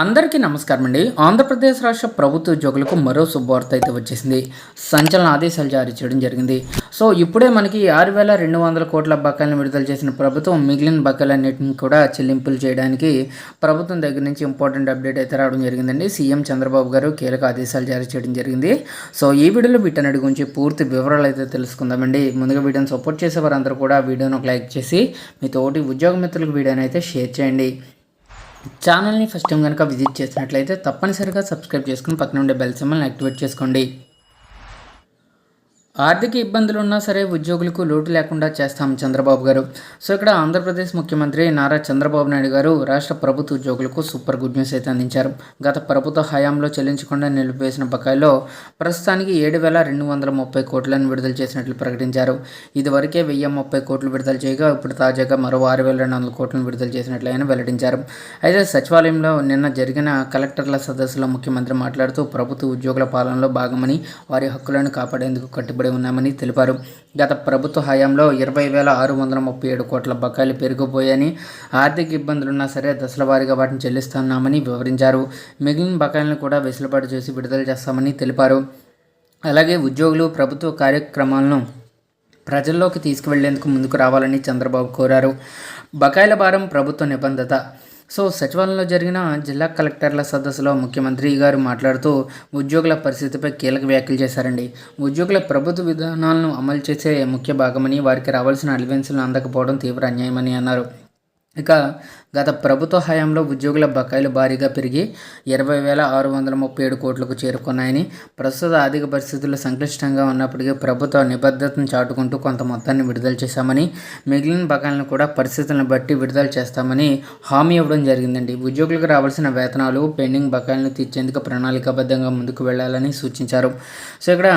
అందరికీ నమస్కారం అండి. ఆంధ్రప్రదేశ్ రాష్ట్ర ప్రభుత్వ ఉద్యోగులకు మరో శుభవార్త అయితే వచ్చేసింది. సంచలన ఆదేశాలు జారీ చేయడం జరిగింది. సో ఇప్పుడే మనకి ఆరు వేల రెండు వందల కోట్ల బకాయిలను విడుదల చేసిన ప్రభుత్వం మిగిలిన బకాయిలన్నింటిని కూడా చెల్లింపులు చేయడానికి ప్రభుత్వం దగ్గర నుంచి ఇంపార్టెంట్ అప్డేట్ అయితే రావడం జరిగిందండి. సీఎం చంద్రబాబు గారు కీలక ఆదేశాలు జారీ చేయడం జరిగింది. సో ఈ వీడియోలో వీటన్నిటి గురించి పూర్తి వివరాలు అయితే తెలుసుకుందామండి. ముందుగా వీడియోని సపోర్ట్ చేసే వారందరూ కూడా వీడియోను ఒక లైక్ చేసి మీ తోటి ఉద్యోగ మిత్రులకు వీడియోని అయితే షేర్ చేయండి. ఛానల్ని ఫస్ట్ టైం కనుక విజిట్ చేసినట్లయితే తప్పనిసరిగా సబ్స్క్రైబ్ చేసుకుని పక్కన ఉండే బెల్ సింబల్ని యాక్టివేట్ చేసుకోండి. ఆర్థిక ఇబ్బందులు ఉన్నా సరే ఉద్యోగులకు లోటు లేకుండా చేస్తాం చంద్రబాబు గారు. సో ఇక్కడ ఆంధ్రప్రదేశ్ ముఖ్యమంత్రి నారా చంద్రబాబు నాయుడు గారు రాష్ట్ర ప్రభుత్వ ఉద్యోగులకు సూపర్ గుడ్ న్యూస్ అయితే అందించారు. గత ప్రభుత్వ హయాంలో చెల్లించకుండా నిలిపివేసిన బకాయిలో ప్రస్తుతానికి ఏడు వేల రెండు వందల ముప్పై కోట్లను విడుదల చేసినట్లు ప్రకటించారు. ఇదివరకే వెయ్యి ముప్పై కోట్లు విడుదల చేయగా ఇప్పుడు తాజాగా మరో ఆరు వేల రెండు వందల కోట్లను విడుదల చేసినట్లు ఆయన వెల్లడించారు. అయితే సచివాలయంలో నిన్న జరిగిన కలెక్టర్ల సదస్సులో ముఖ్యమంత్రి మాట్లాడుతూ ప్రభుత్వ ఉద్యోగుల పాలనలో భాగమని వారి హక్కులను కాపాడేందుకు కట్టుబడి ఉన్నామని తెలిపారు. గత ప్రభుత్వ హయాంలో ఇరవై వేల ఆరు వందల ముప్పై ఏడు కోట్ల బకాయిలు పెరిగిపోయాయని ఆర్థిక ఇబ్బందులున్నా సరే దశల వారీగా వాటిని చెల్లిస్తున్నామని వివరించారు. మిగిలిన బకాయిలను కూడా వెసులుబాటు చేసి విడుదల చేస్తామని తెలిపారు. అలాగే ఉద్యోగులు ప్రభుత్వ కార్యక్రమాలను ప్రజల్లోకి తీసుకువెళ్ళేందుకు ముందుకు రావాలని చంద్రబాబు కోరారు. బకాయిల భారం ప్రభుత్వ నిబంధత సో సచివాలయంలో జరిగిన జిల్లా కలెక్టర్ల సదస్సులో ముఖ్యమంత్రి గారు మాట్లాడుతూ ఉద్యోగుల పరిస్థితిపై కీలక వ్యాఖ్యలు చేశారండి. ఉద్యోగుల ప్రభుత్వ విధానాలను అమలు చేసే ముఖ్య భాగమని వారికి రావాల్సిన అలివెన్సులు అందకపోవడం తీవ్ర అన్యాయమని అన్నారు. ఇక గత ప్రభుత్వ హయాంలో ఉద్యోగుల బకాయిలు భారీగా పెరిగి ఇరవై వేల ఆరు వందల ముప్పై ఏడు కోట్లకు చేరుకున్నాయని ప్రస్తుత ఆర్థిక పరిస్థితులు సంక్లిష్టంగా ఉన్నప్పటికీ ప్రభుత్వ నిబద్ధతను చాటుకుంటూ కొంత మొత్తాన్ని విడుదల చేశామని మిగిలిన బకాయిలను కూడా పరిస్థితులను బట్టి విడుదల చేస్తామని హామీ ఇవ్వడం జరిగిందండి. ఉద్యోగులకు రావాల్సిన వేతనాలు పెండింగ్ బకాయిలను తీర్చేందుకు ప్రణాళికాబద్ధంగా ముందుకు వెళ్ళాలని సూచించారు. సో ఇక్కడ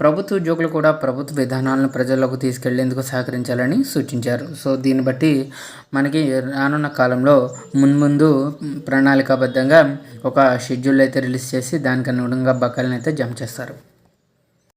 ప్రభుత్వ ఉద్యోగులు కూడా ప్రభుత్వ విధానాలను ప్రజల్లోకి తీసుకెళ్ళేందుకు సహకరించాలని సూచించారు. సో దీన్ని బట్టి మనకి రానున్న కాలంలో మున్ముందు ప్రణాళికాబద్ధంగా ఒక షెడ్యూల్ అయితే రిలీజ్ చేసి దానికి అనుగుణంగా బకాయిలను అయితే జమ చేస్తారు.